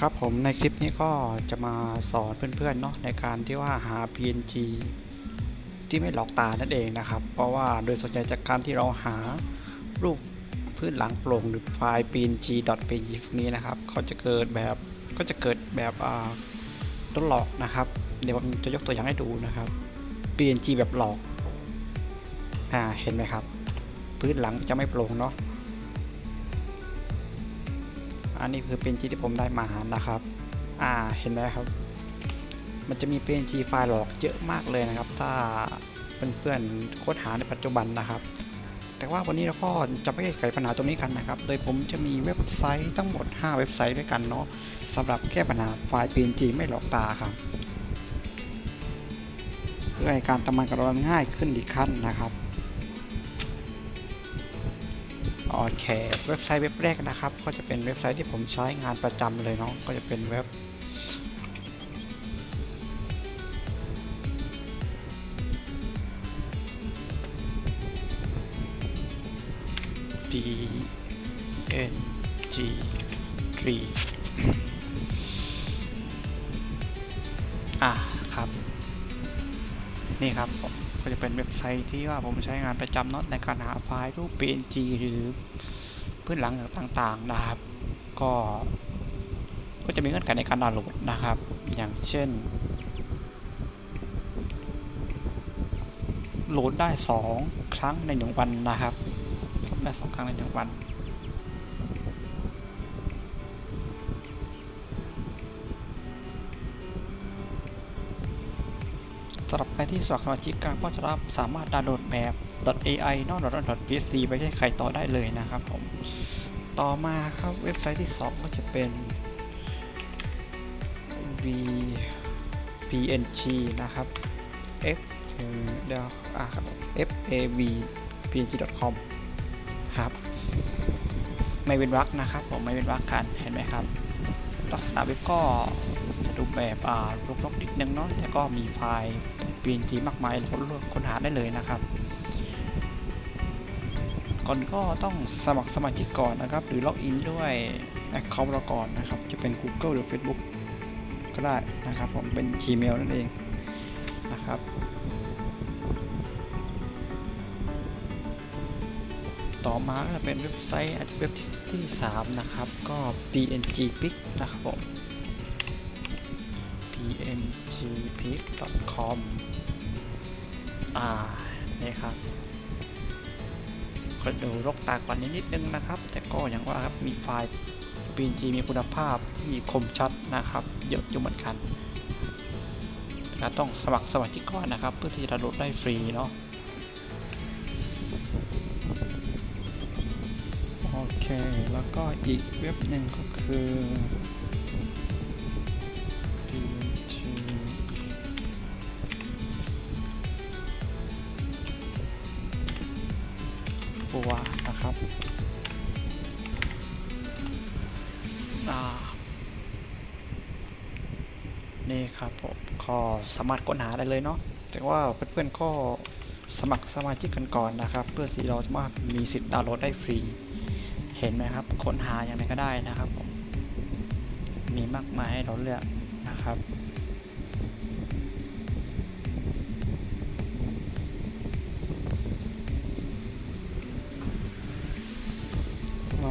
ครับผมในคลิปนี้ก็จะมาสอนเพื่อนๆเนาะในการที่ว่าหา PNG ที่ไม่หลอกตานั่นเองนะครับ เพราะว่าโดยส่วนใหญ่จากการที่เราหารูปพื้นหลังโปร่งหรือไฟล์ png.png พวกนี้นะครับเขาจะเกิดแบบก็จะเกิดแบบต้นหลอกนะครับ เดี๋ยวผมจะยกตัวอย่างให้ดูนะครับ PNG แบบหลอกอ่าเห็นไหมครับ พื้นหลังจะไม่โปร่งเนาะ อันนี้คือ PNG ที่ผมได้มานะครับ อ่าเห็นไหมครับ มันจะมี PNG ไฟล์หลอกเยอะมากเลยนะครับ ถ้าเพื่อนๆค้นหาในปัจจุบันนะครับ แต่ว่าวันนี้เราก็จะไม่ไขปัญหาตรงนี้กันนะครับ โดยผมจะมีเว็บไซต์ทั้งหมด 5 เว็บไซต์ด้วยกันเนาะสำหรับแก้ปัญหาไฟล์ PNG ไม่หลอกตาครับเพื่อให้การทำงานกับเราง่ายขึ้นอีกขั้นนะครับ โอเคเว็บไซต์เว็บแรกนะครับ ก็จะเป็นเว็บไซต์ที่ผมใช้งานประจำเลยเนาะก็จะเป็นเว็บ d n g 3อ่าครับ นี่ครับผม ก็จะเป็นเว็บไซต์ที่ว่าผมใช้งานประจำเนาะในการหาไฟล์รูป PNG หรือพื้นหลังต่างๆนะครับ ก็ก็จะมีเงื่อนไขในการดาวน์โหลดนะครับ อย่างเช่น โหลดได้ 2 ครั้งในหนึ่งวันนะครับได้สองครั้งในหนึ่งวัน สำหรับใครที่สมัครสมาชิกการก็จะรับสามารถดาวน์โหลดแบบ .ai นอก .psd ไปให้ใครต่อได้เลยนะครับผม ต่อมาครับเว็บไซต์ที่ 2 ก็จะเป็น v png นะครับ f เดี๋ยวอ่าครับ f a v png.com ครับ ไม่เป็นวรรคนะครับผมไม่เป็นวรรคกันเห็นไหมครับ ลักษณะเว็บก็จะดูแบบอ่าลกๆนิดนึงเนาะแต่ก็มีไฟล์ PNG มากมายค้นค้นหาได้เลยนะครับ ก่อนก็ต้องสมัครสมาชิกก่อนนะครับ หรือล็อกอินด้วย Account เราก่อนนะครับ จะเป็น Google หรือ Facebook ก็ได้นะครับ ผมเป็น Gmail นั่นเองนะครับต่อมาก็จะเป็นเว็บไซต์เว็บที่ 3 นะครับ ก็ png pic นะครับผม pngpic.com อ่า นี่ครับก็ดูรกตากว่านี้นิดนึงนะครับ แต่ก็อย่างว่าครับมีไฟล์ PNG มีคุณภาพที่คมชัดนะครับ เยอะอยู่เหมือนกันแต่ต้องสมัครสมาชิกก่อนนะครับ เพื่อที่จะโหลดได้ฟรีเนาะโอเค แล้วก็อีกเว็บหนึ่งก็คือัวนะครับอ่านี่ครับผมก็สามารถค้นหาได้เลยเนาะแต่ว่าเพื่อนๆก็สมัครสมาชิกกันก่อนนะครับ เพื่อที่เราจะมามีสิทธิ์ดาวน์โหลดได้ฟรี เห็นไหมครับค้นหาอย่างไรก็ได้นะครับผมมีมากมายให้เราเลือกนะครับ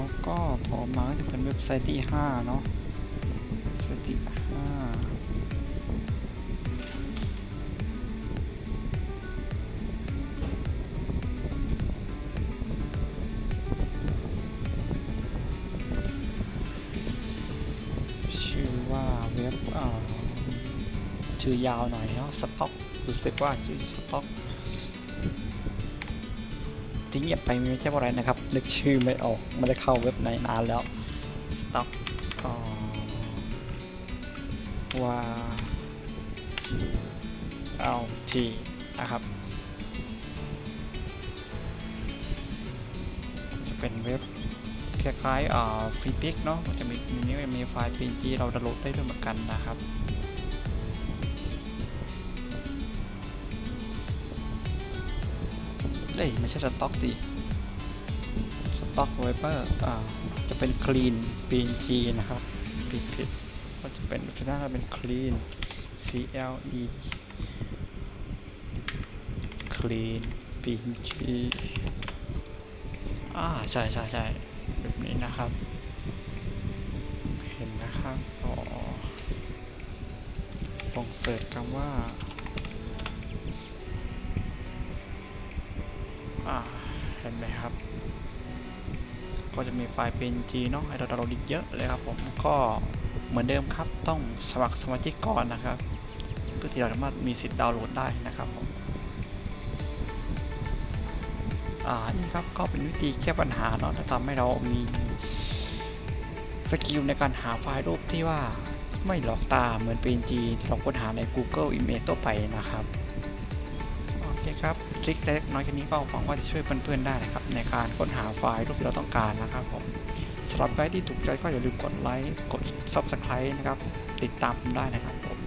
แล้วก็ต่อมาจะเป็นเว็บไซต์ที่ 5 เนาะเว็บไซต์ที่5ชื่อว่าเว็บอ่าชื่อยาวหน่อยเนาะสต็อกรู้สึกว่าชื่อสต็อก ที่เงียบไปไม่ใช่เพราะอะไรนะครับ นึกชื่อไม่ออกไม่ได้เข้าเว็บไหนนานแล้วสต็อกก็ว่าเอาทีนะครับ จะเป็นเว็บคล้ายๆอ่าฟรีพิกเนาะมันจะมีมีมีมีไฟล์ PNG เราดาวน์โหลดได้ด้วยเหมือนกันนะครับ เอ้ยไม่ใช่สต็อกสิสต็อกไวเปอร์อ่าจะเป็นคลีน PNG นะครับผิดผิดก็จะเป็นหน้าเป็น clean C L E clean PNG อ่าใช่ใช่ใช่แบบนี้นะครับ เห็นนะครับอ๋อลองเสิร์ชคำว่า เห็นไหมครับ ก็จะมีไฟล์ PNG เนาะให้เราดาวน์โหลดอีกเยอะเลยครับผมก็เหมือนเดิมครับต้องสมัครสมาชิกก่อนนะครับเพื่อที่เราสามารถมีสิทธิ์ดาวน์โหลดได้นะครับผมอ่านี่ครับก็เป็นวิธีแก้ปัญหาเนาะและทำให้เรามีสกิลในการหาไฟล์รูปที่ว่าไม่หลอกตาเหมือน PNG ที่เราค้นหาใน Google Image ตัวไปนะครับ โอเคครับ ทริคเล็กน้อยแค่นี้ก็หวังว่าจะช่วยเพื่อนๆได้นะครับ ในการค้นหาไฟล์รูปที่เราต้องการนะครับผมสำหรับใครที่ถูกใจก็อย่าลืมกดไลค์กด Subscribe นะครับ ติดตามผมได้นะครับผม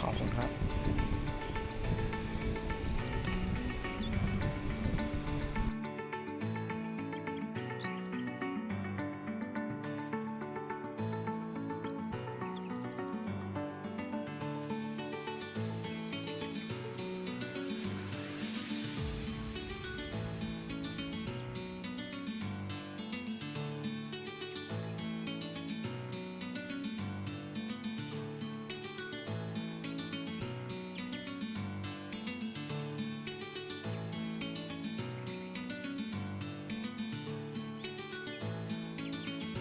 ขอบคุณครับ